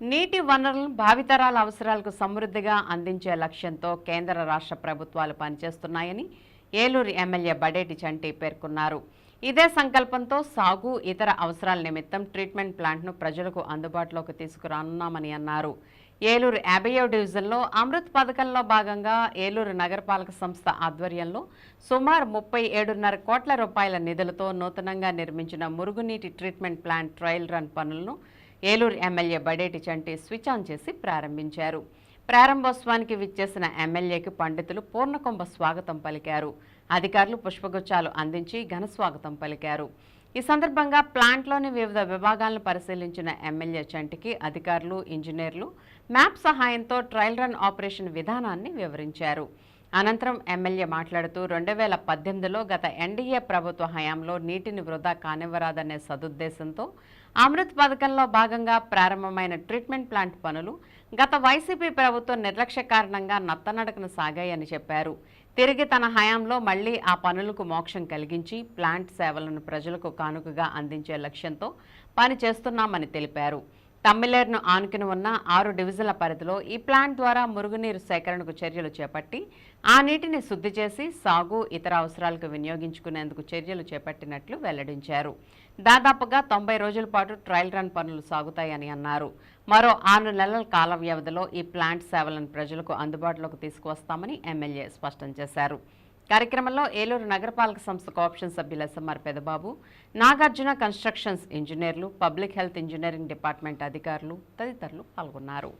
నీటి వనరులను భావితరాల అవసరాలకు సమృద్ధిగా అందించే లక్ష్యంతో కేంద్ర రాష్ట్ర ప్రభుత్వాలు పనిచేస్తున్నాయని ఏలూరు ఎమ్మెల్యే బడేటి చంటి పేర్కొన్నారు. ఇదే సంకల్పంతో సాగు ఇతర అవసరాల నిమిత్తం ట్రీట్మెంట్ ప్లాంట్ను ప్రజలకు అందుబాటులోకి తీసుకురానున్నామని అన్నారు. ఏలూరు యాభైయో డివిజన్లో అమృత్ పథకంలో భాగంగా ఏలూరు నగరపాలక సంస్థ ఆధ్వర్యంలో సుమారు ముప్పై ఏడున్నర కోట్ల రూపాయల నిధులతో నూతనంగా నిర్మించిన మురుగునీటి ట్రీట్మెంట్ ప్లాంట్ ట్రయల్ రన్ పనులను Eluru MLA Badeti Chanti switch on చేసి ప్రారంభించారు. ప్రారంభోత్సవానికి విచ్చేసిన ఎమ్మెల్యేకి పండితులు పూర్ణకుంభ స్వాగతం పలికారు. అధికారులు పుష్పగుచ్చాలు అందించి ఘన స్వాగతం పలికారు. ఈ సందర్భంగా ప్లాంట్లోని వివిధ విభాగాలను పరిశీలించిన ఎమ్మెల్యే చంటికి అధికారులు ఇంజనీర్లు మ్యాప్ సహాయంతో ట్రయల్ రన్ ఆపరేషన్ విధానాన్ని వివరించారు. అనంతరం ఎమ్మెల్యే మాట్లాడుతూ రెండు వేల పద్దెనిమిదిలో గత ఎన్డీఏ ప్రభుత్వ హయాంలో నీటిని వృధా కానివ్వరాదనే సదుద్దేశంతో అమృత్ పథకంలో భాగంగా ప్రారంభమైన ట్రీట్మెంట్ ప్లాంట్ పనులు గత వైసీపీ ప్రభుత్వం నిర్లక్ష్య కారణంగా నత్తనడకన సాగాయని చెప్పారు. తిరిగి తన హయాంలో మళ్ళీ ఆ పనులకు మోక్షం కలిగించి ప్లాంట్ సేవలను ప్రజలకు కానుకగా అందించే లక్ష్యంతో పని చేస్తున్నామని తెలిపారు. తమ్మిలేరును ఆనుకుని ఉన్న ఆరు డివిజన్ల పరిధిలో ఈ ప్లాంట్ ద్వారా మురుగునీరు సేకరణకు చర్యలు చేపట్టి ఆ నీటిని శుద్ధి చేసి సాగు ఇతర అవసరాలకు వినియోగించుకునేందుకు చర్యలు చేపట్టినట్లు వెల్లడించారు. దాదాపుగా తొంభై రోజుల పాటు ట్రయల్ రన్ పనులు సాగుతాయని అన్నారు. మరో ఆరు నెలల కాల వ్యవధిలో ఈ ప్లాంట్ సేవలను ప్రజలకు అందుబాటులోకి తీసుకువస్తామని ఎమ్మెల్యే స్పష్టం చేశారు. కార్యక్రమంలో ఏలూరు నగరపాలక సంస్థ కోఆప్షన్ సభ్యులు ఎస్ఎంఆర్ పెదబాబు నాగార్జున కన్స్ట్రక్షన్స్ ఇంజనీర్లు పబ్లిక్ హెల్త్ ఇంజనీరింగ్ డిపార్ట్మెంట్ అధికారులు తదితరులు పాల్గొన్నారు.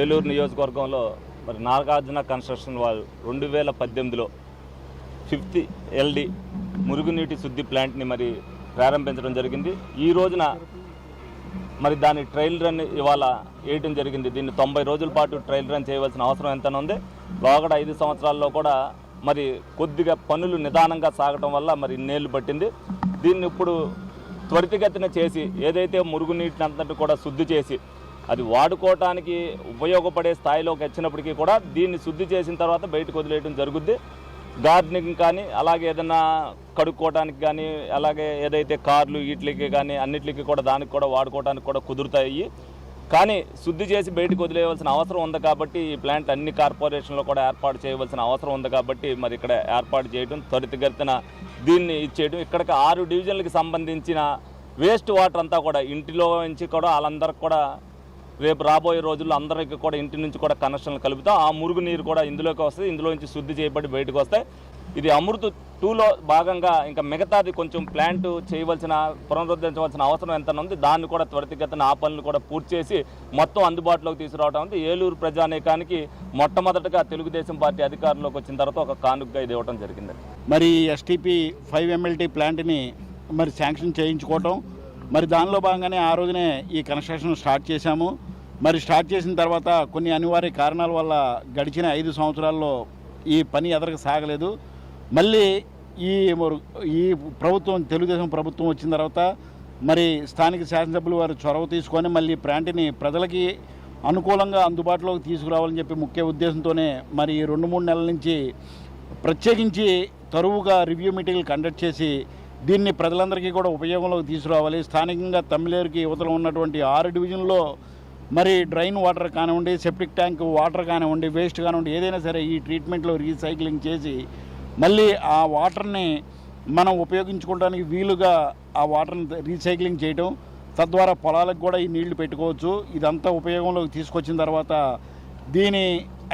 ఏలూరు నియోజకవర్గంలో మరి నాగార్జున కన్స్ట్రక్షన్ వాళ్ళు రెండు వేల పద్దెనిమిదిలో ఫిఫ్త్ ఎల్డి మురుగునీటి శుద్ధి ప్లాంట్ని మరి ప్రారంభించడం జరిగింది. ఈ రోజున మరి దాని ట్రయల్ రన్ ఇవాళ వేయటం జరిగింది. దీన్ని తొంభై రోజుల పాటు ట్రయల్ రన్ చేయవలసిన అవసరం ఎంత ఉంది. లోగడ ఐదు సంవత్సరాల్లో కూడా మరి కొద్దిగా పనులు నిదానంగా సాగటం వల్ల మరి ఇన్నేళ్ళు పట్టింది. దీన్ని ఇప్పుడు త్వరితగతిన చేసి ఏదైతే మురుగునీటిని అంతటి కూడా శుద్ధి చేసి అది వాడుకోవటానికి ఉపయోగపడే స్థాయిలోకి వచ్చినప్పటికీ కూడా దీన్ని శుద్ధి చేసిన తర్వాత బయటకు వదిలేయడం జరుగుద్ది. గార్డెనింగ్ కానీ అలాగే ఏదైనా కడుక్కోవడానికి కానీ అలాగే ఏదైతే కార్లు వీటికి కానీ అన్నిటికి కూడా దానికి కూడా వాడుకోవడానికి కూడా కుదురుతాయి. కానీ శుద్ధి చేసి బయటకు వదిలేయవలసిన అవసరం ఉంది కాబట్టి ఈ ప్లాంట్ అన్ని కార్పొరేషన్లో కూడా ఏర్పాటు చేయవలసిన అవసరం ఉంది కాబట్టి మరి ఇక్కడ ఏర్పాటు చేయడం త్వరితగతిన దీన్ని ఇచ్చేయడం ఇక్కడికి ఆరు డివిజన్లకు సంబంధించిన వేస్ట్ వాటర్ అంతా కూడా ఇంటిలో నుంచి కూడా వాళ్ళందరికి కూడా రేపు రాబోయే రోజుల్లో అందరికీ కూడా ఇంటి నుంచి కూడా కనెక్షన్లు కలుపుతా. ఆ మురుగు నీరు కూడా ఇందులోకి వస్తుంది ఇందులో నుంచి శుద్ధి చేయబడి బయటకు వస్తాయి ఇది అమృత్ టూలో భాగంగా ఇంకా మిగతాది కొంచెం ప్లాంట్ చేయవలసిన పునరుద్ధరించవలసిన అవసరం ఎంత ఉంది. దాన్ని కూడా త్వరితగతిన ఆ పనులు కూడా పూర్తి చేసి మొత్తం అందుబాటులోకి తీసుకురావడం ఉంది. ఏలూరు ప్రజానేకానికి మొట్టమొదటగా తెలుగుదేశం పార్టీ అధికారంలోకి వచ్చిన తర్వాత ఒక కానుకగా ఇది ఇవ్వడం జరిగింది. మరి ఎస్టీపీ ఫైవ్ ఎంఎల్టీ ప్లాంట్ని మరి శాంక్షన్ చేయించుకోవటం మరి దానిలో భాగంగానే ఆ రోజునే ఈ కన్స్ట్రక్షన్ స్టార్ట్ చేశాము. మరి స్టార్ట్ చేసిన తర్వాత కొన్ని అనివార్య కారణాల వల్ల గడిచిన ఐదు సంవత్సరాల్లో ఈ పని ఎదరకు సాగలేదు. మళ్ళీ ఈ ఈ ప్రభుత్వం తెలుగుదేశం ప్రభుత్వం వచ్చిన తర్వాత మరి స్థానిక శాసనసభ్యులు వారు చొరవ తీసుకొని మళ్ళీ ప్లాంట్ని ప్రజలకి అనుకూలంగా అందుబాటులోకి తీసుకురావాలని చెప్పి ముఖ్య ఉద్దేశంతోనే మరి రెండు మూడు నెలల నుంచి ప్రత్యేకించి తరువుగా రివ్యూ మీటింగ్లు కండక్ట్ చేసి దీన్ని ప్రజలందరికీ కూడా ఉపయోగంలోకి తీసుకురావాలి. స్థానికంగా తమిళేరుకి యువతలో ఉన్నటువంటి ఆరు డివిజన్లో మరి డ్రైన్ వాటర్ కానివ్వండి సెప్టిక్ ట్యాంక్ వాటర్ కానివ్వండి వేస్ట్ కానివ్వండి ఏదైనా సరే ఈ ట్రీట్మెంట్లో రీసైక్లింగ్ చేసి మళ్ళీ ఆ వాటర్ని మనం ఉపయోగించుకోవడానికి వీలుగా ఆ వాటర్ని రీసైక్లింగ్ చేయటం తద్వారా పొలాలకు కూడా ఈ నీళ్ళు పెట్టుకోవచ్చు. ఇదంతా ఉపయోగంలోకి తీసుకొచ్చిన తర్వాత దీని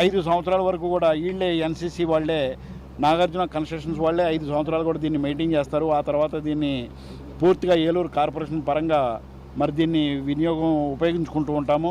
ఐదు సంవత్సరాల వరకు కూడా వీళ్ళే ఎన్సీసీ వాళ్ళే నాగార్జున కన్స్ట్రక్షన్స్ వాళ్ళే ఐదు సంవత్సరాలు కూడా దీన్ని మెయింటైన్ చేస్తారు. ఆ తర్వాత దీన్ని పూర్తిగా ఏలూరు కార్పొరేషన్ పరంగా మరి దీన్ని వినియోగం ఉపయోగించుకుంటూ ఉంటాము.